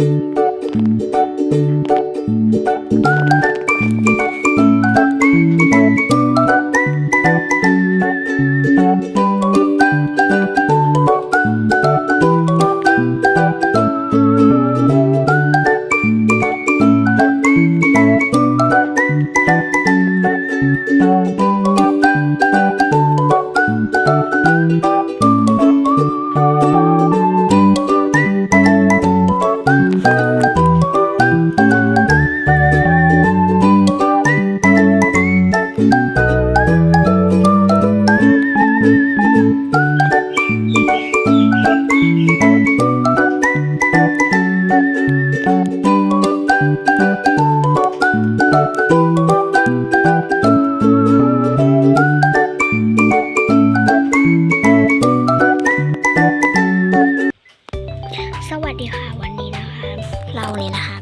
สวั ดีค่ะวันนี้นะคะ เราเนี่ยนะคะ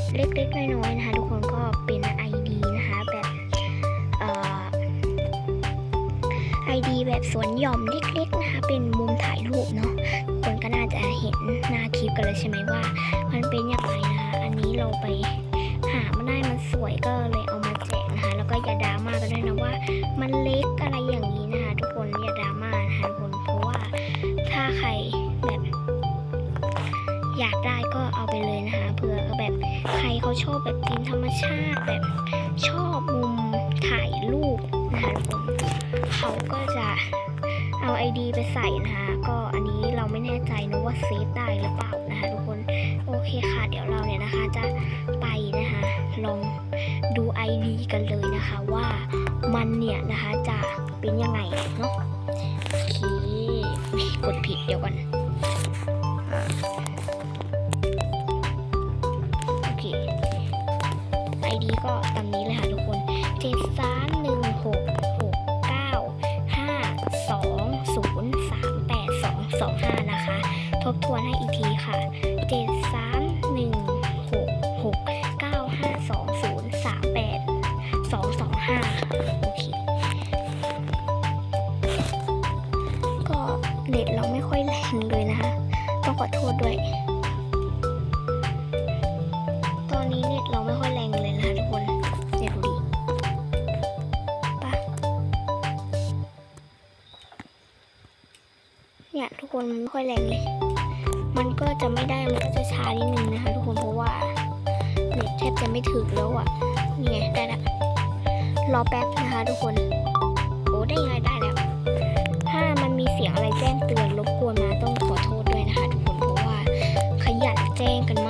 แบบเล็กๆน้อยๆนะคะทุกคนก็เป็น ID นะคะแบบเอ่อ ID แบบสวนหย่อมเล็กๆนะคะเป็นมุมถ่ายรูปเนาะทุกคนก็น่าจะเห็นหน้าคลิปกันเลยใช่ไหมว่า มันเป็นอย่างไรนะคะอันนี้เราไปหามาได้มันสวยก็เลยเอามาแจกนะคะ แล้วก็อย่าดราม่ากันด้วยนะว่า มันเล็กอะไรอย่างากได้ก็เอาไปเลยนะคะเผื่อแบบใครเขาชอบแบบธีมธรรมชาติแบบชอบมุมถ่ายรูปนะคะทุกคนเขาก็จะเอาไอดีไปใส่นะคะก็อันนี้เราไม่แน่ใจนะว่าเซฟได้หรือเปล่านะคะทุกคนโอเคค่ะ เดี๋ยวเราเนี่ยนะคะจะไปนะคะลองดู ID กันเลยนะคะว่ามันเนี่ยนะคะจะเป็นยังไงเนาะโอเคกดผิดเดี๋ยวก่อน ID ก็ตามนี้เลยค่ะทุกคนเจ็ดสามหนึ่งหกหกเก้าห้าสองศูนย์สามแปดสองสองห้านะคะ ทบทวนให้อีกทีค่ะเจ็ดสามหนึ่งหกหกเก้าห้าสองศูนย์สามแปดสองสองห้าโอเคก็เน็ตเราไม่ค่อยแรงเลยนะคะ ต้องขอโทษด้วย เนี่ยทุกคนมันไม่ค่อยแรงเลย มันก็จะไม่ได้ มันก็จะช้านิดนึงนะคะทุกคนเพราะว่าเน็ตแทบจะไม่ถึงแล้วอะ่ะ นี่ไงได้แล้วรอแป๊บนะคะทุกคน โอ้ได้ยังไงได้แล้ว ถ้ามันมีเสียงอะไรแจ้งเตือนรบกวนมาต้องขอโทษด้วยนะคะทุกคนเพราะว่าขยันแจ้งกันมาก